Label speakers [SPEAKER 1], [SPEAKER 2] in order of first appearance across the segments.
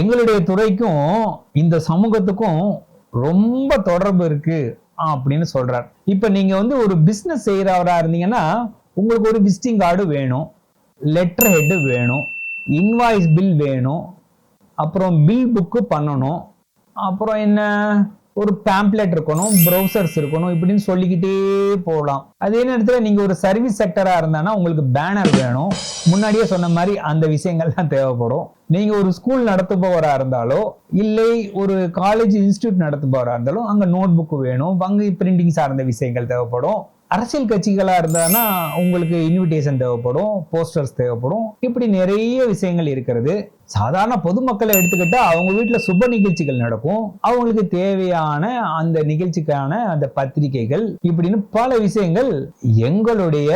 [SPEAKER 1] எங்களுடைய துறைக்கும் இந்த சமூகத்துக்கும் ரொம்ப தொடர்பு இருக்கு அப்படின்னு சொல்றார் இப்ப நீங்க வந்து ஒரு பிசினஸ் செய்யறவரா இருந்தீங்கன்னா உங்களுக்கு ஒரு விசிட்டிங் கார்டு வேணும் லெட்டர் ஹெட்டு வேணும் இன்வாய்ஸ் பில் வேணும் அப்புறம் பில் புக்கு பண்ணணும் அப்புறம் என்ன ஒரு பேம்ப்லெட் இருக்கணும் ப்ரௌசர்ஸ் இருக்கணும் இப்படின்னு சொல்லிக்கிட்டே போகலாம் அதே நேரத்தில் நீங்கள் ஒரு சர்வீஸ் செக்டராக இருந்தானா உங்களுக்கு பேனர் வேணும் முன்னாடியே சொன்ன மாதிரி அந்த விஷயங்கள்லாம் தேவைப்படும் நீங்க ஒரு ஸ்கூல் நடத்துபவரா இருந்தாலோ இல்லை ஒரு காலேஜ் இன்ஸ்டியூட் நடத்துபவரா இருந்தாலோ அங்க நோட் புக் வேணும் வங்கி பிரிண்டிங் சார்ந்த விஷயங்கள் தேவைப்படும் அரசியல் கட்சிகளாக இருந்தானா உங்களுக்கு இன்விடேஷன் தேவைப்படும் போஸ்டர்ஸ் தேவைப்படும் இப்படி நிறைய விஷயங்கள் இருக்கிறது சாதாரண பொதுமக்களை எடுத்துக்கிட்டா அவங்க வீட்டில் சுப நிகழ்ச்சிகள் நடக்கும் அவங்களுக்கு தேவையான அந்த நிகழ்ச்சிக்கான அந்த பத்திரிகைகள் இப்படின்னு பல விஷயங்கள் எங்களுடைய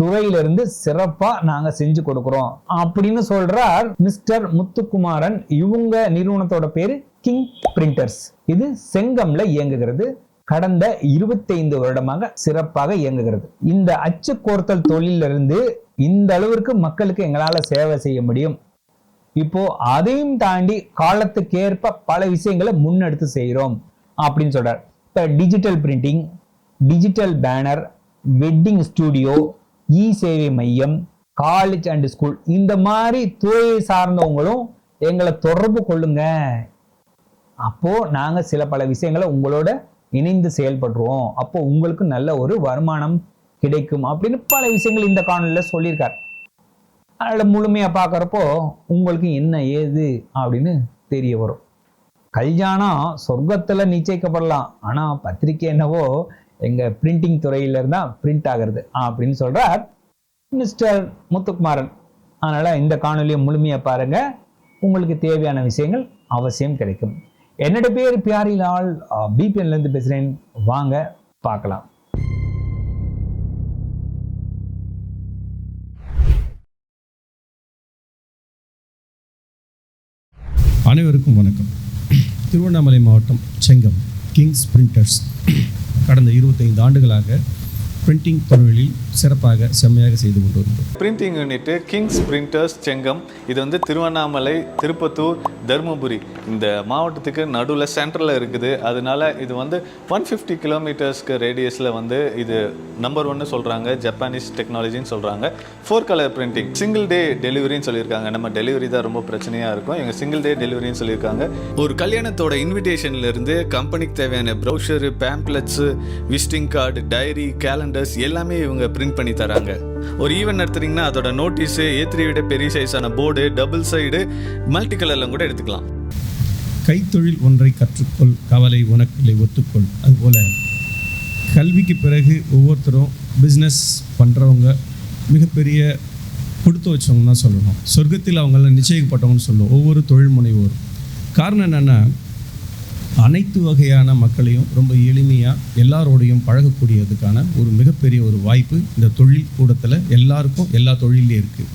[SPEAKER 1] துறையிலிருந்து சிறப்பாக நாங்கள் செஞ்சு கொடுக்குறோம் அப்படின்னு சொல்கிறார் மிஸ்டர் முத்துக்குமாரன் இவங்க நிறுவனத்தோட பேர் கிங் பிரிண்டர்ஸ் இது செங்கம்ல இயங்குகிறது கடந்த இருபத்தைந்து வருடமாக சிறப்பாக இயங்குகிறது இந்த அச்சு கோர்த்தல் தொழிலிருந்து இந்த அளவிற்கு மக்களுக்கு எங்களால் சேவை செய்ய முடியும் இப்போ அதையும் தாண்டி காலத்துக்கேற்ப பல விஷயங்களை முன்னெடுத்து செய்கிறோம் அப்படின்னு சொல்றார் இப்போ digital printing digital banner wedding studio E சேவை மையம் காலேஜ் அண்ட் ஸ்கூல் இந்த மாதிரி துறையை சார்ந்தவங்களும் எங்களை தொடர்பு கொள்ளுங்க அப்போ நாங்கள் சில பல விஷயங்களை உங்களோட இணைந்து செயல்படுறோம் அப்போ உங்களுக்கு நல்ல ஒரு வருமானம் கிடைக்கும் அப்படின்னு பல விஷயங்கள் இந்த காணொலியில் சொல்லியிருக்கார் அதில் முழுமையாக பார்க்குறப்போ உங்களுக்கு என்ன ஏது அப்படின்னு தெரிய வரும் கல்யாணம் சொர்க்கத்தில் நிச்சயிக்கப்படலாம் ஆனால் பத்திரிக்கை என்னவோ எங்கள் பிரிண்டிங் துறையிலிருந்து தான் பிரிண்ட் ஆகிறது அப்படின்னு சொல்கிறார் மிஸ்டர் முத்துக்குமாரன் அதனால் இந்த காணொலியை முழுமையாக பாருங்கள் உங்களுக்கு தேவையான விஷயங்கள் அவசியம் கிடைக்கும் என்னோட பேர் பியாரில் ஆள் பிபிஎன்லேருந்து பேசுகிறேன் வாங்க பார்க்கலாம்
[SPEAKER 2] அனைவருக்கும் வணக்கம் திருவண்ணாமலை மாவட்டம் செங்கம் கிங்ஸ் பிரிண்டர்ஸ் கடந்த இருபத்தைந்து ஆண்டுகளாக பிரிண்டிங் தொழிலில் சிறப்பாக செம்மையாக செய்து கொண்டு வருகிறோம்
[SPEAKER 3] printing unit Kings printers Chengam இது வந்து திருவண்ணாமலை திருப்பத்தூர் தருமபுரி இந்த மாவட்டத்துக்கு நடுவில் சென்ட்ரலில் இருக்குது அதனால இது வந்து ஒன் ஃபிஃப்டி கிலோமீட்டர்ஸ்க்கு ரேடியஸில் வந்து இது நம்பர் ஒன்னு சொல்கிறாங்க ஜப்பானீஸ் டெக்னாலஜின்னு சொல்கிறாங்க four colour printing single day டெலிவரின்னு சொல்லியிருக்காங்க நம்ம டெலிவரி தான் ரொம்ப பிரச்சனையாக இருக்கும் எங்கள் சிங்கிள் டே டெலிவரின்னு சொல்லியிருக்காங்க
[SPEAKER 4] ஒரு கல்யாணத்தோட இன்விடேஷன்லேருந்து கம்பெனிக்கு தேவையான brochure pamphlets visiting card diary calendar calendars எல்லாமே இவங்க பிரிண்ட் பண்ணி தராங்க ஒரு ஈவெண்ட் நடத்துறீங்கன்னா அதோட நோட்டீஸு ஏத்திரி விட பெரிய சைஸான போர்டு டபுள் சைடு மல்டி கலர்லாம் கூட எடுத்துக்கலாம்
[SPEAKER 2] கைத்தொழில் ஒன்றை கற்றுக்கொள் கவலை உனக்கில்லை ஒத்துக்கொள் அதுபோல் கல்விக்கு பிறகு ஒவ்வொருத்தரும் பிஸ்னஸ் பண்ணுறவங்க மிகப்பெரிய கொடுத்து வச்சவங்க தான் சொல்லணும் சொர்க்கத்தில் அவங்கள நிச்சயிக்கப்பட்டவங்கன்னு சொல்லுவோம் ஒவ்வொரு தொழில் முனைவோரும் காரணம் என்னென்னா அனைத்து வகையான மக்களையும் ரொம்ப எளிமையாக எல்லாரோடையும் பழகக்கூடியதுக்கான ஒரு மிகப்பெரிய ஒரு வாய்ப்பு இந்த தொழில் கூடத்தில் எல்லாருக்கும் எல்லா தொழிலையும் இருக்குது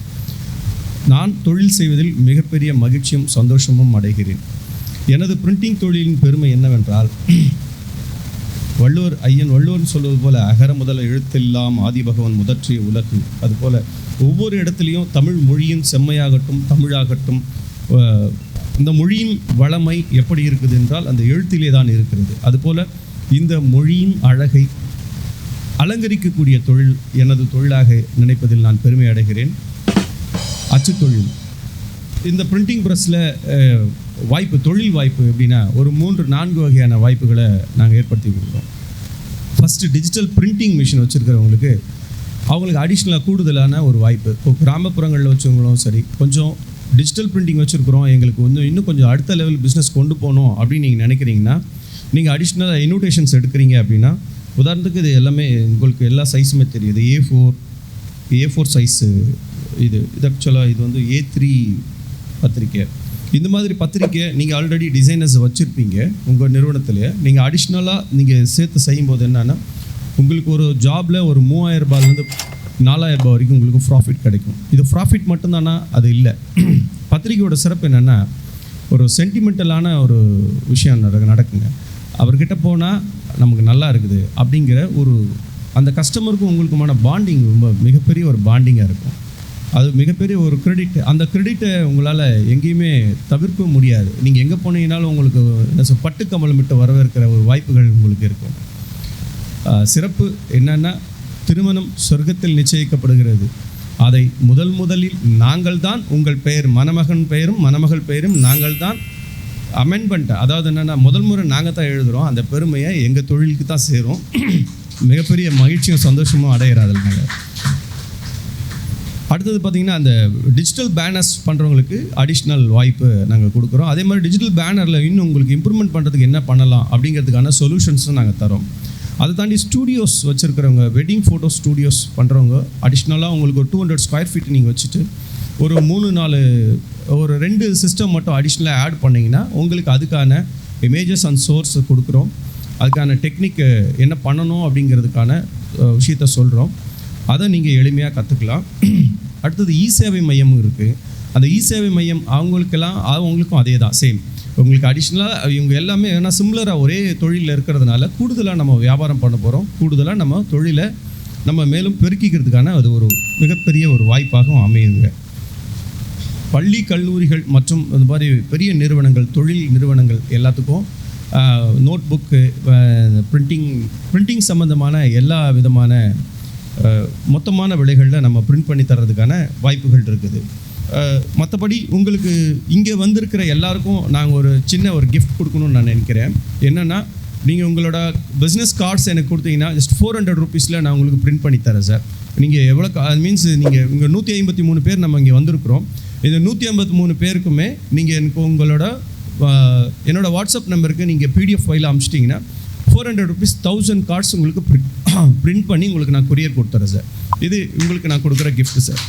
[SPEAKER 2] நான் தொழில் செய்வதில் மிகப்பெரிய மகிழ்ச்சியும் சந்தோஷமும் அடைகிறேன் எனது பிரிண்டிங் தொழிலின் பெருமை என்னவென்றால் வள்ளுவர் ஐயன் வள்ளுவர்னு சொல்வது போல அகர முதல எழுத்தெல்லாம் ஆதி பகவன் முதற்றிய உலகு அதுபோல் ஒவ்வொரு இடத்துலையும் தமிழ் மொழியின் செம்மையாகட்டும் தமிழாகட்டும் இந்த மொழியின் வளமை எப்படி இருக்குது என்றால் அந்த எழுத்திலே தான் இருக்கிறது அதுபோல் இந்த மொழியின் அழகை அலங்கரிக்கக்கூடிய தொழில் எனது தொழிலாக நினைப்பதில் நான் பெருமை அடைகிறேன் அச்சு தொழில் இந்த பிரிண்டிங் ப்ரெஸ்ஸில் வாய்ப்பு தொழில் வாய்ப்பு எப்படின்னா ஒரு மூன்று நான்கு வகையான வாய்ப்புகளை நாங்கள் ஏற்படுத்தி கொடுக்குறோம் ஃபஸ்ட்டு டிஜிட்டல் பிரிண்டிங் மிஷின் வச்சுருக்கிறவங்களுக்கு அவங்களுக்கு அடிஷ்னலாக கூடுதலான ஒரு வாய்ப்பு இப்போ கிராமப்புறங்களில் வச்சவங்களும் சரி கொஞ்சம் டிஜிட்டல் பிரிண்டிங் வச்சுருக்குறோம் எங்களுக்கு வந்து இன்னும் கொஞ்சம் அடுத்த லெவல் பிஸ்னஸ் கொண்டு போகணும் அப்படின்னு நீங்கள் நினைக்கிறீங்கன்னா நீங்கள் அடிஷ்னலாக இன்விடேஷன்ஸ் எடுக்கிறீங்க அப்படின்னா உதாரணத்துக்கு இது எல்லாமே உங்களுக்கு எல்லா சைஸுமே தெரியுது A four A four size இது இது ஆக்சுவலாக இது வந்து ஏ த்ரீ பத்திரிக்கை இந்த மாதிரி பத்திரிக்கை நீங்கள் ஆல்ரெடி டிசைனர்ஸ் வச்சுருப்பீங்க உங்கள் நிறுவனத்தில் நீங்கள் அடிஷ்னலாக நீங்கள் சேர்த்து செய்யும்போது என்னென்னா உங்களுக்கு ஒரு ஜாபில் ஒரு மூவாயிரம் ரூபாய்லேருந்து நாலாயிரம் ரூபாய் வரைக்கும் உங்களுக்கு ப்ராஃபிட் கிடைக்கும் இது ப்ராஃபிட் மட்டும்தானா அது இல்லை பத்திரிகையோட சிறப்பு என்னென்னா ஒரு சென்டிமெண்டலான ஒரு விஷயம் நடக்குங்க அவர்கிட்ட போனால் நமக்கு நல்லா இருக்குது அப்படிங்கிற ஒரு அந்த கஸ்டமருக்கும் உங்களுக்குமான பாண்டிங் ரொம்ப மிகப்பெரிய ஒரு பாண்டிங்காக இருக்கும் அது மிகப்பெரிய ஒரு கிரெடிட் அந்த கிரெடிட்டை உங்களால் எங்கேயுமே தவிர்க்க முடியாது நீங்கள் எங்கே போனீங்கனாலும் உங்களுக்கு என்ன பட்டுக்கமலம் விட்டு வரவேற்கிற ஒரு வாய்ப்புகள் உங்களுக்கு இருக்கும் சிறப்பு என்னென்னா திருமணம் சொர்க்கத்தில் நிச்சயிக்கப்படுகிறது அதை முதல் முதலில் நாங்கள் தான் உங்கள் பெயர் மணமகன் பெயரும் மணமகள் பெயரும் நாங்கள் தான் அமெண்ட்மெண்ட் அதாவது என்னென்னா முதல் முறை நாங்கள் தான் எழுதுகிறோம் அந்த பெருமையை எங்கள் தொழிலுக்கு தான் சேரும் மிகப்பெரிய மகிழ்ச்சியும் சந்தோஷமும் அடையிறாதல் நாங்கள் அடுத்தது பார்த்திங்கன்னா அந்த டிஜிட்டல் பேனர்ஸ் பண்ணுறவங்களுக்கு அடிஷ்னல் வாய்ப்பு நாங்கள் கொடுக்குறோம் அதே மாதிரி டிஜிட்டல் பேனரில் இன்னும் உங்களுக்கு இம்ப்ரூவ்மெண்ட் பண்ணுறதுக்கு என்ன பண்ணலாம் அப்படிங்கிறதுக்கான சொல்யூஷன்ஸும் நாங்கள் தரோம் அதை தாண்டி ஸ்டூடியோஸ் வச்சுருக்கிறவங்க வெட்டிங் ஃபோட்டோ ஸ்டூடியோஸ் பண்ணுறவங்க அடிஷ்னலாக உங்களுக்கு ஒரு டூ ஹண்ட்ரட் ஸ்கொயர் ஃபீட் நீங்கள் வச்சுட்டு ஒரு மூணு நாலு ஒரு ரெண்டு சிஸ்டம் மட்டும் அடிஷ்னலாக ஆட் பண்ணிங்கன்னா உங்களுக்கு அதுக்கான இமேஜஸ் அண்ட் சோர்ஸ் கொடுக்குறோம் அதுக்கான டெக்னிக்கு என்ன பண்ணணும் அப்படிங்கிறதுக்கான விஷயத்த சொல்கிறோம் அதை நீங்கள் எளிமையாக கற்றுக்கலாம் அடுத்தது இ சேவை மையமும் இருக்குது அந்த இ சேவை மையம் அவங்களுக்கெல்லாம் அவங்களுக்கும் அதே தான் சேம் உங்களுக்கு அடிஷ்னலாக இவங்க எல்லாமே ஏன்னா சிம்லராக ஒரே தொழிலில் இருக்கிறதுனால கூடுதலாக நம்ம வியாபாரம் பண்ண போகிறோம் கூடுதலாக நம்ம தொழிலை நம்ம மேலும் பெருக்கிக்கிறதுக்கான அது ஒரு மிகப்பெரிய ஒரு வாய்ப்பாகவும் அமையுதுங்க பள்ளி கல்லூரிகள் மற்றும் அது மாதிரி பெரிய நிறுவனங்கள் தொழில் நிறுவனங்கள் எல்லாத்துக்கும் நோட் புக்கு பிரிண்டிங் பிரிண்டிங் சம்மந்தமான எல்லா விதமான மொத்தமான விலைகளில் நம்ம பிரிண்ட் பண்ணி தர்றதுக்கான வாய்ப்புகள் இருக்குது மற்றபடி உங்களுக்கு இங்கே வந்திருக்கிற எல்லாருக்கும் நாங்கள் ஒரு சின்ன ஒரு கிஃப்ட் கொடுக்கணும்னு நான் நினைக்கிறேன் என்னென்னா நீங்கள் உங்களோட பிஸ்னஸ் கார்ட்ஸ் எனக்கு கொடுத்தீங்கன்னா ஜஸ்ட் ஃபோர் ஹண்ட்ரட் ருபீஸில் நான் உங்களுக்கு பிரிண்ட் பண்ணி தரேன் சார் நீங்கள் எவ்வளோ அது மீன்ஸ் நீங்கள் இங்கே நூற்றி ஐம்பத்தி மூணு பேர் நம்ம இங்கே வந்திருக்கிறோம் இந்த நூற்றி ஐம்பத்தி மூணு பேருக்குமே நீங்கள் எனக்கு உங்களோட என்னோடய வாட்ஸ்அப் நம்பருக்கு நீங்கள் பிடிஎஃப் ஃபைலில் அமிச்சிட்டிங்கன்னா four hundred rupees thousand cards உங்களுக்கு பிரிண்ட் பண்ணி உங்களுக்கு நான் கொரியர் கொடுத்துறேன் சார் இது உங்களுக்கு நான் கொடுக்குற gift sir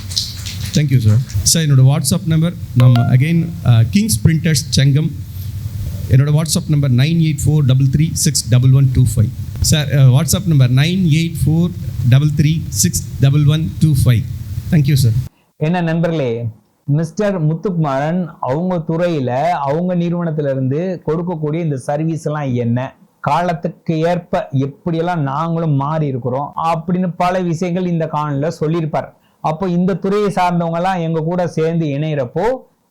[SPEAKER 2] thank you sir sir என்னோடய வாட்ஸ்அப் நம்பர் நம்ம அகெயின் கிங்ஸ் பிரிண்டர்ஸ் செங்கம் என்னோடய WhatsApp number nine eight four double three six double one two five sir WhatsApp number nine eight four double three six double one two five thank you sir
[SPEAKER 1] என்ன நண்பர்களே mister Muthukumaran அவங்க துறையில் அவங்க நிறுவனத்திலிருந்து கொடுக்கக்கூடிய இந்த சர்வீஸ்லாம் என்ன காலத்துக்கு ஏற்ப எப்படியெல்லாம் நாங்களும் மாறி இருக்கிறோம் அப்படின்னு பல விஷயங்கள் இந்த காலில் சொல்லியிருப்பார் அப்போ இந்த துறையை சார்ந்தவங்கலாம் எங்கள் கூட சேர்ந்து இணையிறப்போ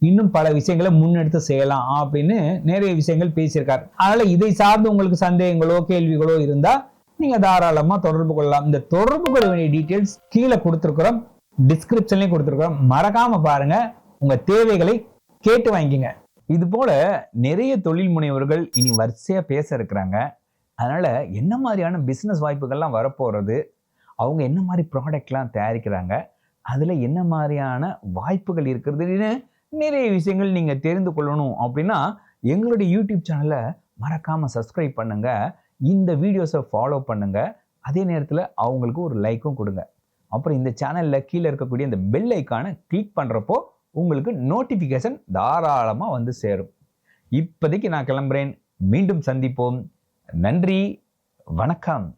[SPEAKER 1] இன்னும் பல விஷயங்களை முன்னெடுத்து செய்யலாம் அப்படின்னு நிறைய விஷயங்கள் பேசியிருக்காரு அதனால் இதை சார்ந்து உங்களுக்கு சந்தேகங்களோ கேள்விகளோ இருந்தால் நீங்கள் தாராளமாக தொடர்பு கொள்ளலாம் இந்த தொடர்பு கொள்ள வேண்டிய டீட்டெயில்ஸ் கீழே கொடுத்துருக்குறோம் டிஸ்கிரிப்ஷன்லேயும் கொடுத்துருக்குறோம் மறக்காமல் பாருங்கள் உங்கள் தேவைகளை கேட்டு வாங்கிக்கங்க இது போல நிறைய தொழில் முனைவர்கள் இனி வரிசையாக பேச இருக்கிறாங்க அதனால் என்ன மாதிரியான பிஸ்னஸ் வாய்ப்புகள்லாம் வரப்போகிறது அவங்க என்ன மாதிரி ப்ராடக்ட்லாம் தயாரிக்கிறாங்க அதில் என்ன மாதிரியான வாய்ப்புகள் இருக்கிறதுன்னு நிறைய விஷயங்கள் நீங்கள் தெரிந்து கொள்ளணும் அப்படின்னா எங்களுடைய யூடியூப் சேனலை மறக்காமல் சப்ஸ்கிரைப் பண்ணுங்கள் இந்த வீடியோஸை ஃபாலோ பண்ணுங்கள் அதே நேரத்தில் அவங்களுக்கு ஒரு லைக்கும் கொடுங்க அப்புறம் இந்த சேனலில் கீழே இருக்கக்கூடிய இந்த பெல் ஐக்கானை கிளிக் பண்ணுறப்போ உங்களுக்கு நோட்டிஃபிகேஷன் தாராளமாக வந்து சேரும் இப்போதைக்கு நான் கிளம்புறேன் மீண்டும் சந்திப்போம் நன்றி வணக்கம்